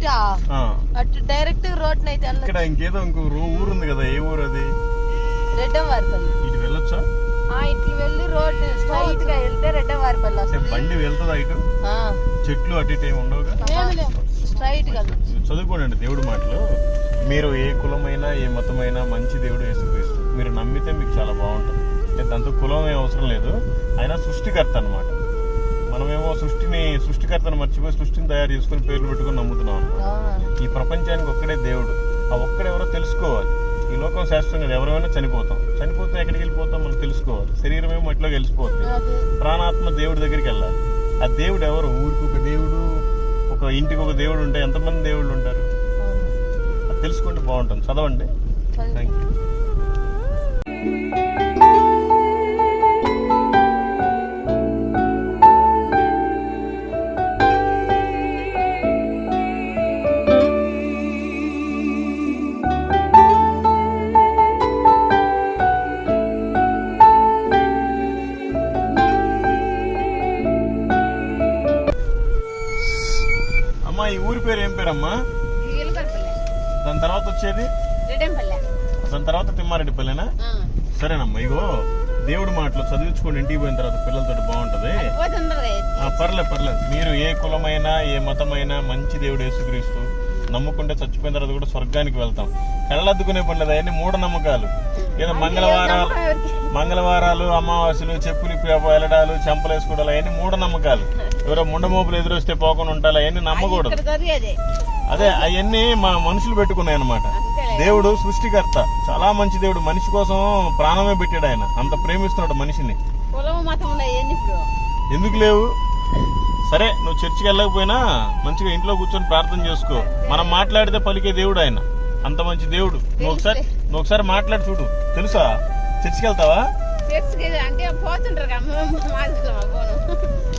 ఇటా ఆ, అటు డైరెక్ట్ రోడ్ అయితే ఇక్కడ ఇంకేదో ఇంకో ఊరు ఉంది కదా ఏ ఊరు అది? రెడ్డవారిపల్లి. ఇటు వెళ్ళొచ్చా? ఆ ఇట్లు వెళ్ళి రోడ్ స్ట్రైట్గా వెళ్తే రెడ్డవారిపల్లి వస్తుంది. బండి వెళ్తుందా ఇటు? చెట్లు అటు ఇటు ఏమి ఉండవుగా? స్ట్రైట్గా చదువుకోండి దేవుడి మాటలు. మీరు ఏ కులమైనా ఏ మతమైనా మంచి దేవుడు యేసుక్రీస్తు. మీరు నమ్మితే మీకు చాలా బాగుంటుంది. అంటే దాంతో కులం ఏం అవసరం లేదు. ఆయన సృష్టికర్త అన్నమాట. మనమేమో సృష్టిని సృష్టికర్తను మర్చిపోయి సృష్టిని తయారు చేసుకుని పేర్లు పెట్టుకుని నమ్ముతున్నాం ఈ ప్రపంచానికి ఒక్కడే దేవుడు. ఆ ఒక్కడెవరో తెలుసుకోవాలి. ఈ లోకం శాస్త్రం కదా ఎవరైనా చనిపోతాం. చనిపోతే ఎక్కడికి వెళ్ళిపోతాం మనం తెలుసుకోవాలి. శరీరం ఏమో మట్టిలోకి వెళ్ళిపోతుంది. ప్రాణాత్మ దేవుడి దగ్గరికి వెళ్ళాలి. ఆ దేవుడు ఎవరు? ఊరికి ఒక దేవుడు ఒక ఇంటికి ఒక దేవుడు ఉంటే ఎంతమంది దేవుళ్ళు ఉంటారు. అది తెలుసుకుంటే బాగుంటుంది. చదవండి. చదువు. థ్యాంక్ యూ పేరమ్మా? దాని తర్వాత వచ్చేది? దాని తర్వాత తిమ్మారెడ్డిపల్లినా? సరేనమ్మా ఇగో దేవుడి మాటలు చదివించుకోండి ఇంటికి పోయిన తర్వాత పిల్లలతో బాగుంటది. ఆ, పర్లేదు పర్లేదు మీరు ఏ కులమైనా ఏ మతమైనా మంచి దేవుడు యేసుక్రీస్తు నమ్ముకుంటే చచ్చిపోయిన తర్వాత కూడా స్వర్గానికి వెళ్తాం. కళ్ళద్దుకునే పని లేదు అవన్నీ మూఢనమ్మకాలు. ఏదో మంగళవారాలు మంగళవారాలు అమావాస్యలు చెప్పులు వెళ్ళడాలు చెంపలేసుకోవడాలు అవన్నీ మూఢనమ్మకాలు. ఎవరో ముండమోపులు ఎదురొస్తే పోకుండా ఉంటారు అవన్నీ నమ్మకూడదు. అదే అవన్నీ మా మనుషులు పెట్టుకున్నాయి అనమాట దేవుడు సృష్టికర్త. చాలా మంచి దేవుడు. మనిషి కోసం ప్రాణమే పెట్టాడు ఆయన. అంత ప్రేమిస్తున్నాడు మనిషిని. ఎందుకు లేవు? సరే నువ్వు చర్చికి వెళ్ళకపోయినా మంచిగా ఇంట్లో కూర్చొని ప్రార్థన చేసుకో. మనం మాట్లాడితే పలికే దేవుడు ఆయన. అంత మంచి దేవుడు. నువ్వు ఒకసారి నువ్వు ఒకసారి మాట్లాడి చూడు. తెలుసా? చర్చికి వెళ్తావా? చర్చికి అంటే పోతుంటారు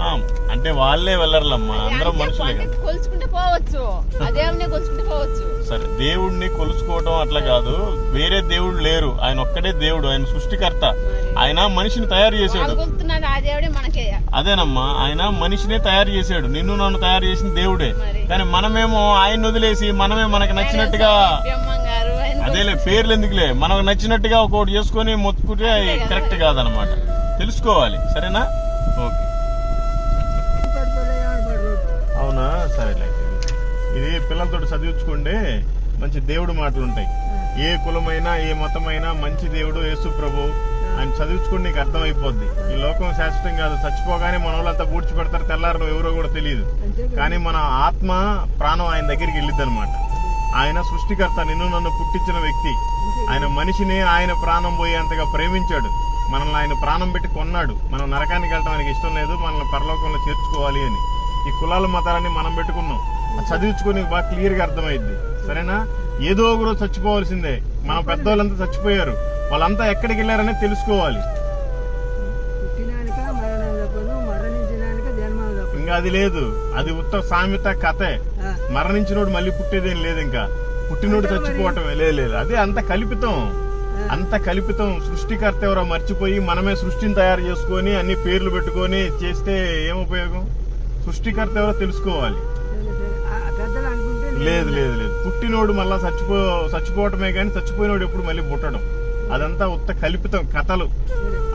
అంటే వాళ్ళే వెళ్ళర్లమ్మా. అందరం మనుషులే కొలుచుకుంటే పోవచ్చు. అదేమనే కొలుచుకుంటే పోవచ్చు. సరే దేవుడిని కొలుసుకోవడం అట్లా కాదు. వేరే దేవుడు లేరు. ఆయన ఒక్కడే దేవుడు ఆయన సృష్టికర్త. ఆయన మనిషిని తయారు చేశాడు. అదేనమ్మా ఆయన మనిషినే తయారు చేశాడు. నిన్ను నన్ను తయారు చేసిన దేవుడే. కానీ మనమేమో ఆయన వదిలేసి మనమే మనకు నచ్చినట్టుగా అదేలే పేర్లు ఎందుకులే? మనకు నచ్చినట్టుగా ఒకటి చేసుకొని మొత్తుకుంటే కరెక్ట్ కాదనమాట. తెలుసుకోవాలి. సరేనా? పిల్లలతో చదివించుకోండి మంచి దేవుడు మాటలు ఉంటాయి. ఏ కులమైనా ఏ మతమైనా మంచి దేవుడు యేసు ప్రభు ఆయన చదివించుకోండి నీకు అర్థమైపోద్ది. ఈ లోకం శాశ్వతం కాదు. చచ్చిపోగానే మన వాళ్ళంతా పూడ్చి పెడతారు తెల్లారు ఎవరో కూడా తెలియదు. కానీ మన ఆత్మ ప్రాణం ఆయన దగ్గరికి వెళ్ళిద్ది అనమాట ఆయన సృష్టికర్త నిన్ను నన్ను పుట్టించిన వ్యక్తి. ఆయన మనిషిని ఆయన ప్రాణం పోయేంతగా ప్రేమించాడు. మనల్ని ఆయన ప్రాణం పెట్టి కొన్నాడు. మనం నరకానికి వెళ్ళడం ఆయనకి ఇష్టం లేదు. మనల్ని పరలోకంలో చేర్చుకోవాలి అని. ఈ కులాల మతాలని మనం పెట్టుకున్నాం. చదివించుకొని బాగా క్లియర్గా అర్థమైంది. సరేనా? ఏదో ఒక రోజు చచ్చిపోవాల్సిందే. మన పెద్దవాళ్ళంతా చచ్చిపోయారు. వాళ్ళంతా ఎక్కడికి వెళ్ళారనే తెలుసుకోవాలి. ఇంకా అది లేదు. అది ఉత్త సామెత కథే. మరణించినోడు మళ్ళీ పుట్టేదేం లేదు ఇంకా. పుట్టినోడు చచ్చిపోవటం లేదు లేదు. అదే అంత కల్పితం. అంత కల్పితం. సృష్టికర్త ఎవరో మర్చిపోయి మనమే సృష్టిని తయారు చేసుకొని అన్ని పేర్లు పెట్టుకొని చేస్తే ఏం ఉపయోగం? సృష్టికర్త ఎవరో తెలుసుకోవాలి. లేదు లేదు లేదు. పుట్టినోడు మళ్ళా చచ్చిపో చచ్చిపోవటమే కానీ చచ్చిపోయినోడు ఎప్పుడు మళ్ళీ పుట్టడం. అదంతా ఉత్త కల్పితం కథలు.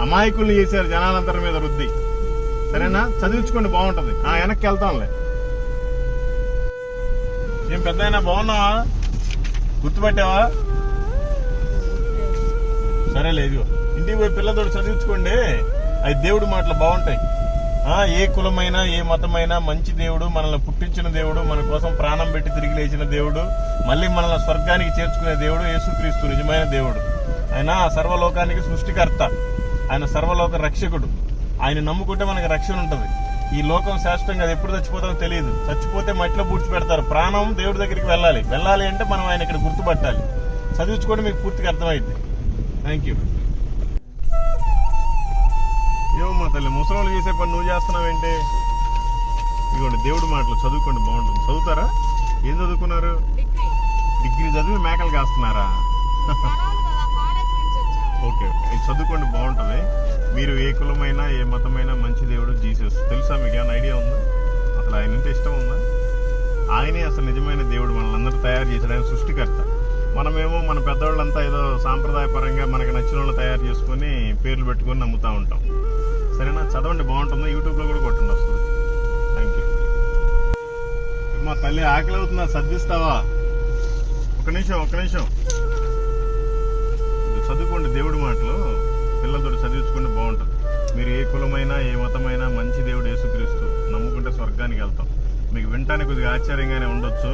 అమాయకుల్ని చేశారు జనాలందరి మీద వృద్ధి సరేనా? చదివించుకోండి బాగుంటది. ఆ వెనక్కి వెళ్తాంలే. ఏం పెద్ద బాగున్నావా? గుర్తుపట్టావా? సరేలే ఇదిగో. ఇంటికి పోయి పిల్లతోడు చదివించుకోండి. అవి దేవుడి మాటలు బాగుంటాయి. ఏ కులమైనా ఏ మతమైనా మంచి దేవుడు మనల్ని పుట్టించిన దేవుడు మన కోసం ప్రాణం పెట్టి తిరిగి లేచిన దేవుడు మళ్ళీ మనల్ని స్వర్గానికి చేర్చుకునే దేవుడు యేసుక్రీస్తు నిజమైన దేవుడు. ఆయన సర్వలోకానికి సృష్టికర్త. ఆయన సర్వలోక రక్షకుడు. ఆయన నమ్ముకుంటే మనకి రక్షణ ఉంటుంది. ఈ లోకం శాశ్వతంగా అది ఎప్పుడు చచ్చిపోతామో తెలియదు. చచ్చిపోతే మట్టిలో పూడ్చి పెడతారు. ప్రాణం దేవుడి దగ్గరికి వెళ్ళాలి. వెళ్ళాలి అంటే మనం ఆయన ఇక్కడ గుర్తుపట్టాలి. చదివించుకోండి మీకు పూర్తిగా అర్థమైంది థ్యాంక్ యూ ఏమమ్మా తల్లి ముసలోళ్ళు చేసే పని నువ్వు చేస్తున్నావేంటి? ఇదిగోండి దేవుడి మాటలు చదువుకోండి బాగుంటుంది. చదువుతారా? ఏం చదువుకున్నారు? డిగ్రీ చదివి మేకలు కాస్తున్నారా? ఓకే ఇది చదువుకోండి బాగుంటుంది. మీరు ఏ కులమైనా ఏ మతమైనా మంచి దేవుడు జీసస్. తెలుసా మీకు? ఏమైనా ఐడియా ఉందా? అసలు ఆయన అంటే ఇష్టం ఉందా? ఆయనే అసలు నిజమైన దేవుడు మనల్ని అందరూ తయారు చేశాడు. ఆయన సృష్టికర్త. మనమేమో మన పెద్దవాళ్ళంతా ఏదో సాంప్రదాయపరంగా మనకి నచ్చిన వాళ్ళు తయారు చేసుకొని పేర్లు పెట్టుకొని నమ్ముతూ ఉంటాం. సరేనా? చదవండి బాగుంటుంది. యూట్యూబ్లో కూడా కొట్టండి వస్తుంది. థ్యాంక్ యూ మా తల్లి ఆకలి అవుతుందా? సర్దిస్తావా? ఒక నిమిషం ఒక నిమిషం. చదువుకోండి దేవుడి మాటలు. పిల్లలతో చదివించుకుంటే బాగుంటుంది. మీరు ఏ కులమైనా ఏ మతమైనా మంచి దేవుడు యేసుక్రీస్తు నమ్ముకుంటే స్వర్గానికి వెళ్తాం. మీకు వింటానికి కొద్దిగా ఆశ్చర్యంగానే ఉండొచ్చు.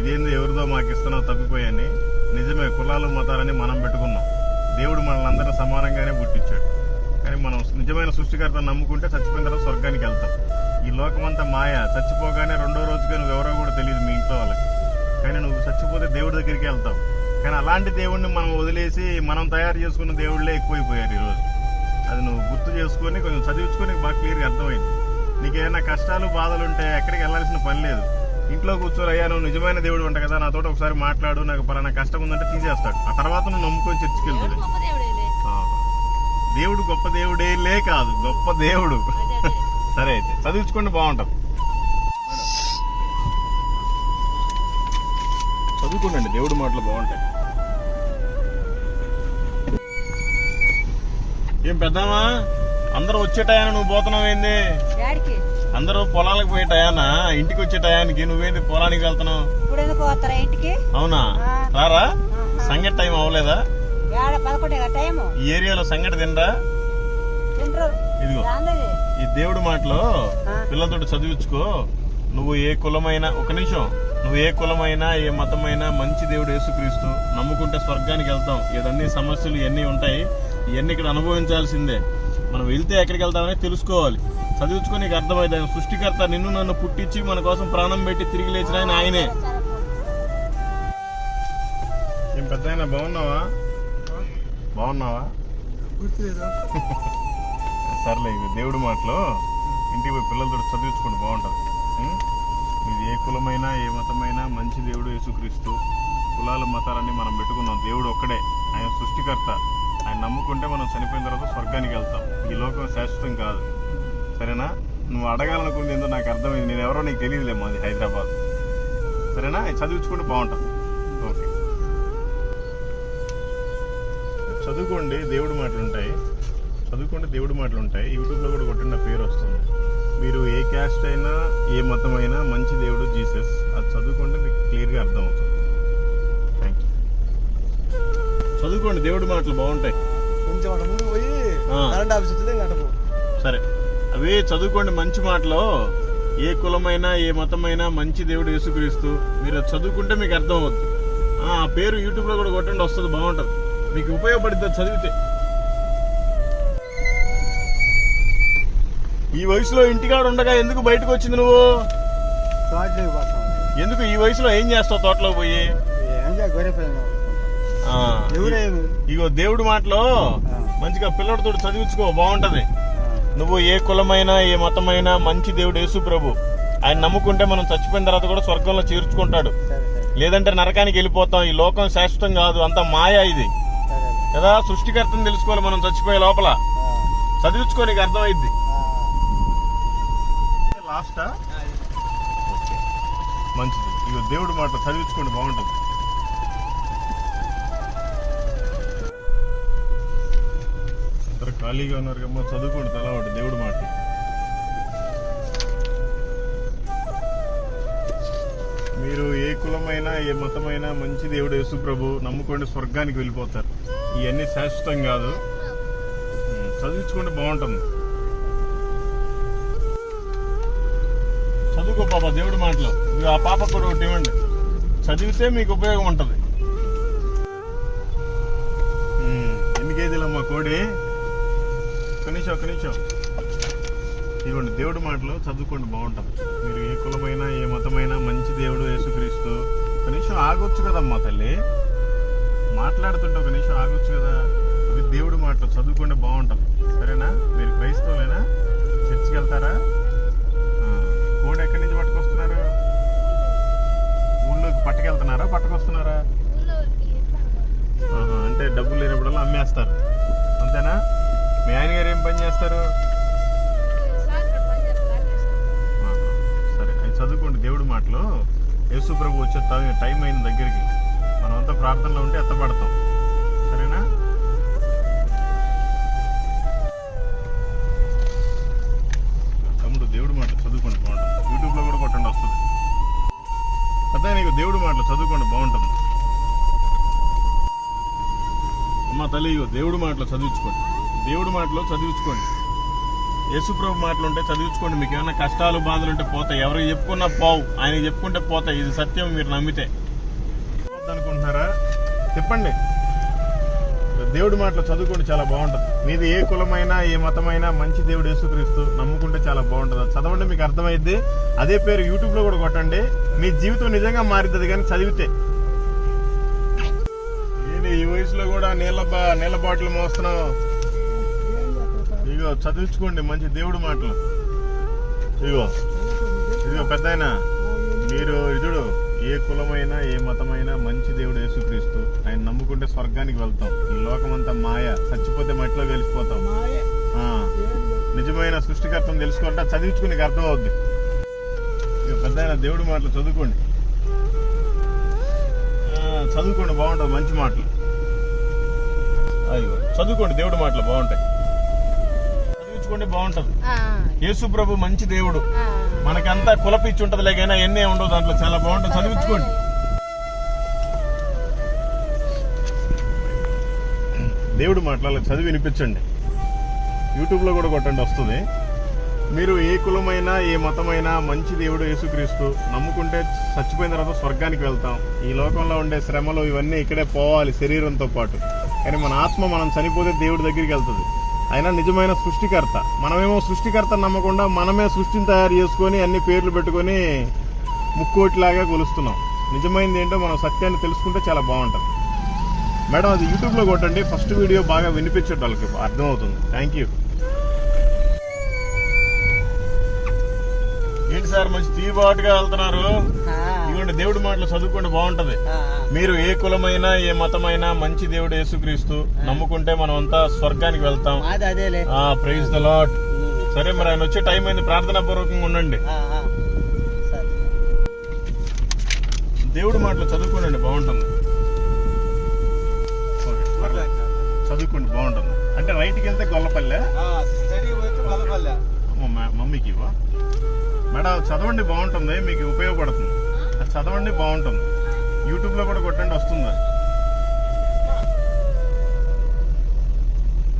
ఇదేంది ఎవరిదో మాకు ఇస్తున్నావు తప్పిపోయాని నిజమే కులాలు మతాలని మనం పెట్టుకున్నాం. దేవుడు మనల్ని అందరినీ సమానంగానే పుట్టించాడు. మనం నిజమైన సృష్టికర్త నమ్ముకుంటే చచ్చిపోయిన తర్వాత స్వర్గానికి వెళ్తాం. ఈ లోకమంతా మాయ. చచ్చిపోగానే రెండో రోజుగా నువ్వు ఎవరో కూడా తెలియదు మీ ఇంట్లో వాళ్ళకి. కానీ నువ్వు చచ్చిపోతే దేవుడి దగ్గరికి వెళ్తావు. కానీ అలాంటి దేవుడిని మనం వదిలేసి మనం తయారు చేసుకున్న దేవుళ్ళే ఎక్కువైపోయారు ఈరోజు అది నువ్వు గుర్తు చేసుకొని కొంచెం చదివించుకొని బాగా క్లియర్గా అర్థమైంది. ఏమైనా కష్టాలు బాధలు ఉంటే ఎక్కడికి వెళ్ళాల్సిన పని లేదు. ఇంట్లో కూర్చొని అయ్యా నువ్వు నిజమైన దేవుడు అంట కదా నాతో ఒకసారి మాట్లాడు నాకు పలానా కష్టం ఉందంటే తీసేస్తాడు. ఆ తర్వాత నువ్వు నమ్ముకొని చర్చికి వెళ్తుంది దేవుడు గొప్ప దేవుడేలే కాదు గొప్ప దేవుడు. సరే అయితే చదివించుకోండి బాగుంటుంది. చదువుకోండి దేవుడి మాటలు బాగుంటాయి. ఏం పెద్దమ్మా అందరూ వచ్చే నువ్వు పోతున్నావు ఏంది? అందరూ పొలాలకు పోయే టయానా ఇంటికి వచ్చే టయానికి నువ్వేంది పొలానికి వెళ్తున్నావు? అవునా. రారా? సంగటి టైం అవ్వలేదా? ఈ ఏరియాలో సంగటి తినరా? ఇదిగో ఈ దేవుడి మాటలో. పిల్లలతో చదివించుకో. నువ్వు ఏ కులమైనా ఒక నిమిషం. నువ్వు ఏ కులమైనా ఏ మతమైనా మంచి దేవుడు యేసుక్రీస్తు నమ్ముకుంటే స్వర్గానికి వెళ్తాం. ఇవన్నీ సమస్యలు ఇవన్నీ ఉంటాయి. ఇవన్నీ ఇక్కడ అనుభవించాల్సిందే. మనం వెళ్తే ఎక్కడికి వెళ్తామని తెలుసుకోవాలి. చదివించుకొని నీకు అర్థమైంది ఆయన సృష్టికర్త నిన్ను నన్ను పుట్టించి మన కోసం ప్రాణం పెట్టి తిరిగి లేచిన ఆయన ఆయనే. ఏం పెద్ద బాగున్నావా? బాగున్నావా? సర్లే ఇవి దేవుడి మాటలు. ఇంటికి పోయి పిల్లలతో చదివించుకుంటే బాగుంటుంది? మీది ఏ కులమైనా ఏ మతమైనా మంచి దేవుడు యేసుక్రీస్తు. కులాల మతాలన్నీ మనం పెట్టుకున్నాం. దేవుడు ఒక్కడే. ఆయన సృష్టికర్త. ఆయన నమ్ముకుంటే మనం చనిపోయిన తర్వాత స్వర్గానికి వెళ్తాం. ఈ లోకం శాశ్వతం కాదు. సరేనా? నువ్వు అడగాలనుకుంది ఏందో నాకు అర్థమైంది. నేను ఎవరో నీకు తెలియదులే మాది హైదరాబాద్. సరేనా? ఇది చదివించుకుంటే బాగుంటుంది. చదువుకోండి దేవుడి మాటలు ఉంటాయి చదువుకోండి దేవుడి మాటలు ఉంటాయి యూట్యూబ్లో కూడా కొట్టిన పేరు వస్తుంది. మీరు ఏ క్యాస్ట్ అయినా ఏ మతం అయినా మంచి దేవుడు జీసస్. అది చదువుకుంటే మీకు క్లియర్గా అర్థమవుతుంది. థ్యాంక్ యూ చదువుకోండి దేవుడి మాటలు బాగుంటాయి. కొంచెం అటు పోయి. కరెంట్ ఆఫీస్ వచ్చింది. సరే. అవి చదువుకోండి మంచి మాటలో. ఏ కులమైనా ఏ మతమైనా మంచి దేవుడు యేసుక్రీస్తు. మీరు అది చదువుకుంటే మీకు అర్థం అవుద్ది ఆ ఆ పేరు యూట్యూబ్లో కూడా కొట్టండి వస్తుంది బాగుంటుంది. మీకు ఉపయోగపడుతుంది చదివితే. ఈ వయసులో ఇంటికాడ ఉండగా ఎందుకు బయటకు వచ్చింది నువ్వు? ఎందుకు ఈ వయసులో ఏం చేస్తావు తోటలో పోయి? ఇగో దేవుడి మాటలో మంచిగా పిల్లడితో చదివించుకో బాగుంటది. నువ్వు ఏ కులమైనా ఏ మతమైనా మంచి దేవుడు యేసు ప్రభు. ఆయన నమ్ముకుంటే మనం చచ్చిపోయిన తర్వాత కూడా స్వర్గంలో చేర్చుకుంటాడు. లేదంటే నరకానికి వెళ్ళిపోతాం. ఈ లోకం శాశ్వతం కాదు. అంత మాయ ఇది. కదా సృష్టికర్తను తెలుసుకోవాలి మనం చచ్చిపోయే లోపల. చదివించుకో నీకు అర్థమైద్ది. లాస్టా? మంచిది. ఇక దేవుడి మాట చదివించుకోండి బాగుంటుంది. అందరు ఖాళీగా ఉన్నారు కమ్మా చదువుకోండి తలా ఒకటి దేవుడి మాట. మీరు ఏ కులమైనా ఏ మతమైనా మంచి దేవుడు యేసు ప్రభు నమ్ముకోండి స్వర్గానికి వెళ్ళిపోతారు. ఇవన్నీ శాశ్వతం కాదు. చదివించుకుంటే బాగుంటుంది. చదువుకో పాప దేవుడి మాటలు. ఆ పాప కూడా ఒకటి ఇవ్వండి. చదివితే మీకు ఉపయోగం ఉంటుంది. ఉమ్, ఎన్ని కేజీలమ్మా కోడి? ఒక నిమిషం ఒక నిమిషం. ఇదిగోండి దేవుడి మాటలు చదువుకోండి బాగుంటుంది. మీరు ఏ కులమైనా ఏ మతమైనా మంచి దేవుడు యేసుక్రీస్తు. కనీసం ఆగొచ్చు కదమ్మా తల్లి. మాట్లాడుతుంటే ఒక నిమిషం ఆగొచ్చు కదా. ఇవి దేవుడు మాటలు చదువుకుంటే బాగుంటుంది. సరేనా? మీరు క్రైస్తవులేనా? చర్చికి వెళ్తారా? ఆ, కోడి ఎక్కడి నుంచి పట్టుకొస్తున్నారు? ఊళ్ళోకి పట్టుకెళ్తున్నారా? పట్టుకొస్తున్నారా? అంటే డబ్బులు లేనప్పుడల్లా అమ్మేస్తారు. అంతేనా? మీ ఆయన గారు ఏం పని చేస్తారు? సరే. చదువుకోండి దేవుడి మాటలు. యేసు ప్రభు వచ్చే టైం అయిన దగ్గరికి. ప్రార్థనలో ఉంటే ఎత్తబడతాం. సరేనా? తమ్ముడు దేవుడి మాటలు చదువుకోండి బాగుంటుంది. యూట్యూబ్లో కూడా కొట్టండి వస్తుంది. పెద్ద నీకు దేవుడి మాటలు చదువుకోండి బాగుంటుంది. అమ్మ తల్లి ఇగో దేవుడి మాటలు చదివించుకోండి. దేవుడి మాటలు చదివించుకోండి. యేసుప్రభు మాటలు ఉంటే చదివించుకోండి. మీకు ఏమైనా కష్టాలు బాధలు ఉంటే పోతాయి. ఎవరికి చెప్పుకున్నా పోవు. ఆయన చెప్పుకుంటే పోతాయి. ఇది సత్యం మీరు నమ్మితే. అనుకుంటున్నారా చెప్పండి దేవుడి మాటలు చదువుకోండి చాలా బాగుంటుంది. మీది ఏ కులమైనా ఏ మతమైనా మంచి దేవుడు యేసుక్రీస్తు నమ్ముకుంటే చాలా బాగుంటుంది. చదవండి మీకు అర్థమైద్ది. అదే పేరు యూట్యూబ్లో కూడా కొట్టండి. మీ జీవితం నిజంగా మారుతుంది కానీ చదివితే. ఏంటి ఈ వయసులో కూడా నీళ్ళ బా- నీళ్ళ బాటిల్ మోస్తున్నావు? ఇగో చదివించుకోండి మంచి దేవుడి మాటలు. ఇగో ఇదిగో పెద్ద మీరు ఇదుడు ఏ కులమైనా ఏ మతమైనా మంచి దేవుడు యేసుక్రీస్తు. ఆయన నమ్ముకుంటే స్వర్గానికి వెళ్తాం. ఈ లోకమంతా మాయ. చచ్చిపోతే మట్టిలో కలిసిపోతాం. ఆ, నిజమైన సృష్టికర్తను తెలుసుకుంటే చదివించుకుని నీకు అర్థం అవుద్ది పెద్ద దేవుడి మాటలు చదువుకోండి. ఆ, చదువుకోండి బాగుంటుంది. మంచి మాటలు. అయ్యో చదువుకోండి దేవుడి మాటలు బాగుంటాయి. చదివించుకోండి బాగుంటుంది. యేసు ప్రభు మంచి దేవుడు. మనకంతా కులపిచ్చి ఉంటది లేకైనా ఎన్నే ఉండవు దాంట్లో. చాలా బాగుంటుంది. చదివించుకోండి. దేవుడు మాట్లాడాలి. చదివి వినిపించండి. యూట్యూబ్లో కూడా కొట్టండి వస్తుంది. మీరు ఏ కులమైనా ఏ మతమైనా మంచి దేవుడు యేసుక్రీస్తు నమ్ముకుంటే చచ్చిపోయిన తర్వాత స్వర్గానికి వెళ్తాం. ఈ లోకంలో ఉండే శ్రమలు ఇవన్నీ ఇక్కడే పోవాలి శరీరంతో పాటు. కానీ మన ఆత్మ మనం చనిపోతే దేవుడి దగ్గరికి వెళ్తుంది. అయినా నిజమైన సృష్టికర్త. మనమేమో సృష్టికర్త నమ్మకుండా మనమే సృష్టిని తయారు చేసుకొని అన్ని పేర్లు పెట్టుకొని ముక్కోటిలాగా కొలుస్తున్నాం. నిజమైనది ఏంటో మనం సత్యాన్ని తెలుసుకుంటే చాలా బాగుంటుంది. మేడం అది యూట్యూబ్లో కొట్టండి. ఫస్ట్ వీడియో బాగా వినిపించే వాళ్ళకి అర్థమవుతుంది. Thank you. ఏంటి సార్ మంచి తీబాటుగా వెళ్తున్నారు? ఇదిగోండి దేవుడి మాటలు చదువుకుంటే బాగుంటది. మీరు ఏ కులమైనా ఏ మతమైనా మంచి దేవుడు యేసుక్రీస్తు నమ్ముకుంటే మనం అంతా స్వర్గానికి వెళ్తాం. మాది అదేలే. ఆ ప్రైజ్ ద లాట్ సరే మరి ఆయన వచ్చే టైం అయింది. ప్రార్థనా పూర్వకంగా ఉండండి. దేవుడి మాటలు చదువుకోండి బాగుంటుంది. చదువుకోండి బాగుంటుంది. అంటే రైట్కి వెళ్తే గొల్లపల్లె? మమ్మీకి ఇవ్వ. మేడం చదవండి బాగుంటుంది. మీకు ఉపయోగపడుతుంది. అది చదవండి బాగుంటుంది. యూట్యూబ్లో కూడా కొట్టండి వస్తుంది.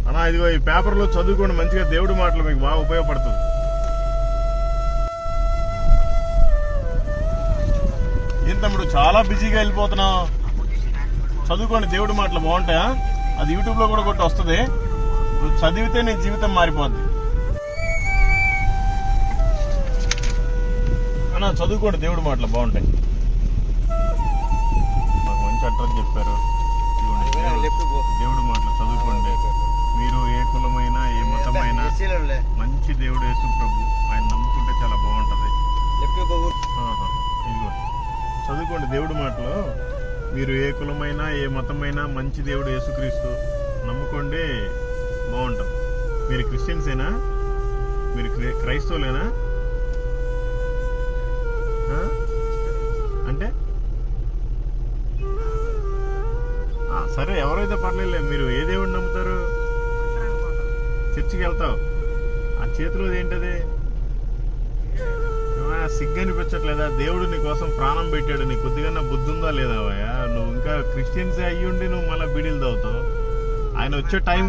అన్నా ఇదిగో ఈ పేపర్లో చదువుకోండి మంచిగా దేవుడి మాటలు మీకు బాగా ఉపయోగపడుతుంది. ఏం తమ్ముడు చాలా బిజీగా వెళ్ళిపోతున్నావు? చదువుకోండి దేవుడి మాటలు బాగుంటాయా? అది యూట్యూబ్లో కూడా కొట్టి వస్తుంది. చదివితే నీ జీవితం మారిపోద్ది. అన్నా చదువుకోండి దేవుడి మాటలు బాగుంటాయి. మాకు మంచి అడ్రస్ చెప్పారు. దేవుడు- మాటలు చదువుకోండి. మీరు ఏ కులమైనా ఏ మతమైనా. మంచి దేవుడు యేసు ప్రభు. ఆయన నమ్ముకుంటే చాలా బాగుంటది. ఇదిగో. చదువుకోండి దేవుడి మాటలు. మీరు ఏ కులమైనా ఏ మతమైనా మంచి దేవుడు యేసుక్రీస్తు నమ్ముకోండి బాగుంటుంది. మీరు క్రిస్టియన్సేనా? మీరు క్రై- క్రైస్తవులేనా? అంటే? సరే ఎవరైతే పర్లేదు మీరు ఏ దేవుడిని నమ్ముతారు? చర్చికి వెళ్తావు. ఆ చేతిలో ఏంటది ఏమయ్య, సిగ్గు అనిపించట్లేదా దేవుడు నీ కోసం ప్రాణం పెట్టాడు నీ కొద్దిగా బుద్ధి ఉందా లేదా అవయ్యా నువ్వు ఇంకా క్రిస్టియన్స్ అయ్యుండి నువ్వు మళ్ళీ బీడీలు తాగుతావు. ఆయన వచ్చే టైం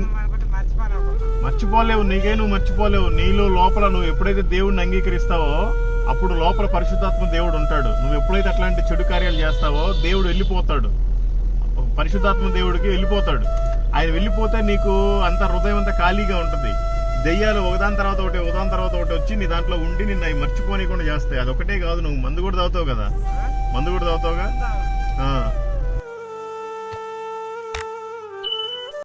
మర్చిపోలేవు నీకే నువ్వు మర్చిపోలేవు. నీలో లోపల నువ్వు ఎప్పుడైతే దేవుడిని అంగీకరిస్తావో అప్పుడు లోపల పరిశుద్ధాత్మ దేవుడు ఉంటాడు. నువ్వు ఎప్పుడైతే అట్లాంటి చెడు కార్యాలు చేస్తావో దేవుడు వెళ్ళిపోతాడు. పరిశుద్ధాత్మ దేవుడికి వెళ్ళిపోతాడు. ఆయన వెళ్ళిపోతే నీకు అంత హృదయం అంతా ఖాళీగా ఉంటుంది. దెయ్యాలు ఒకదాని తర్వాత ఒకటి ఒకదాని తర్వాత ఒకటి వచ్చి నీ దాంట్లో ఉండి నిన్ను అవి మర్చిపోనీయకుండా చేస్తాయి. అది ఒకటే కాదు నువ్వు మందు కూడా తాగుతావు కదా. మందు కూడా తాగుతావుగా?